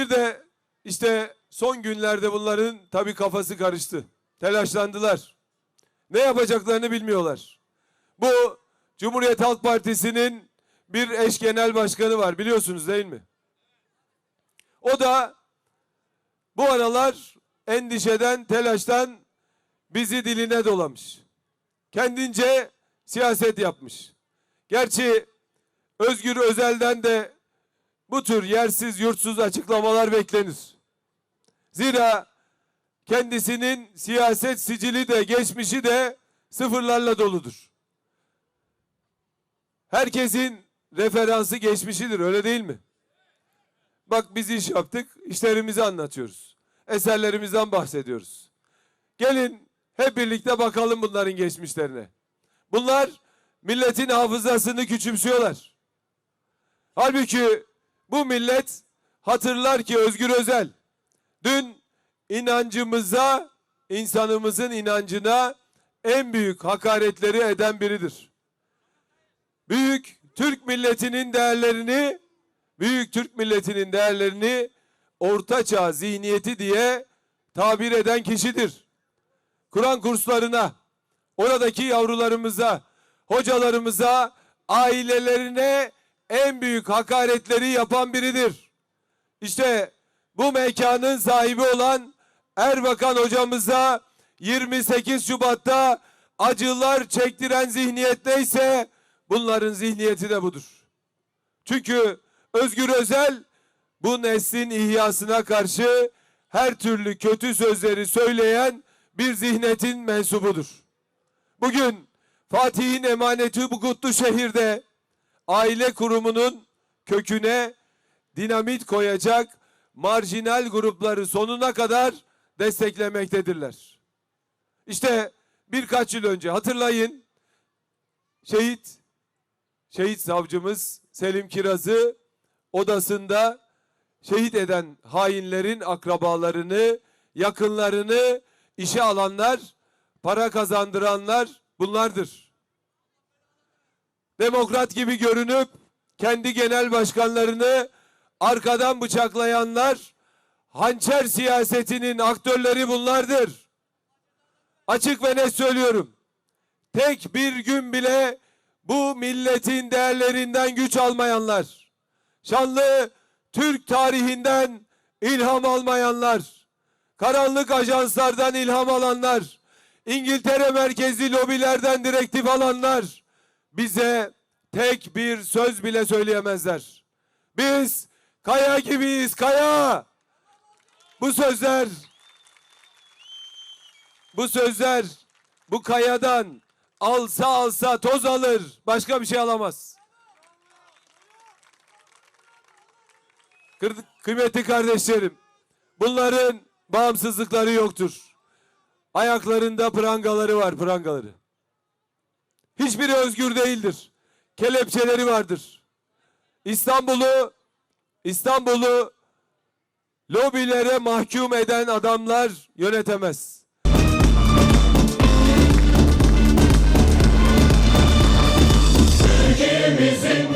Bir de işte son günlerde bunların tabii kafası karıştı. Telaşlandılar. Ne yapacaklarını bilmiyorlar. Bu Cumhuriyet Halk Partisi'nin bir eş genel başkanı var biliyorsunuz değil mi? O da bu aralar endişeden, telaştan bizi diline dolamış. Kendince siyaset yapmış. Gerçi Özgür Özel'den de bu tür yersiz yurtsuz açıklamalar beklenir. Zira kendisinin siyaset sicili de geçmişi de sıfırlarla doludur. Herkesin referansı geçmişidir öyle değil mi? Bak biz iş yaptık, işlerimizi anlatıyoruz. Eserlerimizden bahsediyoruz. Gelin hep birlikte bakalım bunların geçmişlerine. Bunlar milletin hafızasını küçümsüyorlar. Halbuki bu millet hatırlar ki Özgür Özel dün inancımıza, insanımızın inancına en büyük hakaretleri eden biridir. Büyük Türk milletinin değerlerini, büyük Türk milletinin değerlerini ortaçağ zihniyeti diye tabir eden kişidir. Kur'an kurslarına, oradaki yavrularımıza, hocalarımıza, ailelerine en büyük hakaretleri yapan biridir. İşte bu mekanın sahibi olan Erbakan hocamıza 28 Şubat'ta acılar çektiren zihniyet neyse bunların zihniyeti de budur. Çünkü Özgür Özel bu neslin ihyasına karşı her türlü kötü sözleri söyleyen bir zihnetin mensubudur. Bugün Fatih'in emaneti bu kutlu şehirde aile kurumunun köküne dinamit koyacak marjinal grupları sonuna kadar desteklemektedirler. İşte birkaç yıl önce hatırlayın şehit şehit savcımız Selim Kiraz'ı odasında şehit eden hainlerin akrabalarını, yakınlarını işe alanlar, para kazandıranlar bunlardır. Demokrat gibi görünüp kendi genel başkanlarını arkadan bıçaklayanlar hançer siyasetinin aktörleri bunlardır. Açık ve net söylüyorum. Tek bir gün bile bu milletin değerlerinden güç almayanlar, şanlı Türk tarihinden ilham almayanlar, karanlık ajanslardan ilham alanlar, İngiltere merkezli lobilerden direktif alanlar bize tek bir söz bile söyleyemezler. Biz kaya gibiyiz kaya. Bu sözler bu sözler bu kayadan alsa alsa toz alır. Başka bir şey alamaz. Kıymetli kardeşlerim, bunların bağımsızlıkları yoktur. Ayaklarında prangaları var, prangaları. Hiçbiri özgür değildir. Kelepçeleri vardır. İstanbul'u İstanbul'u lobilere mahkum eden adamlar yönetemez. Ülkemizin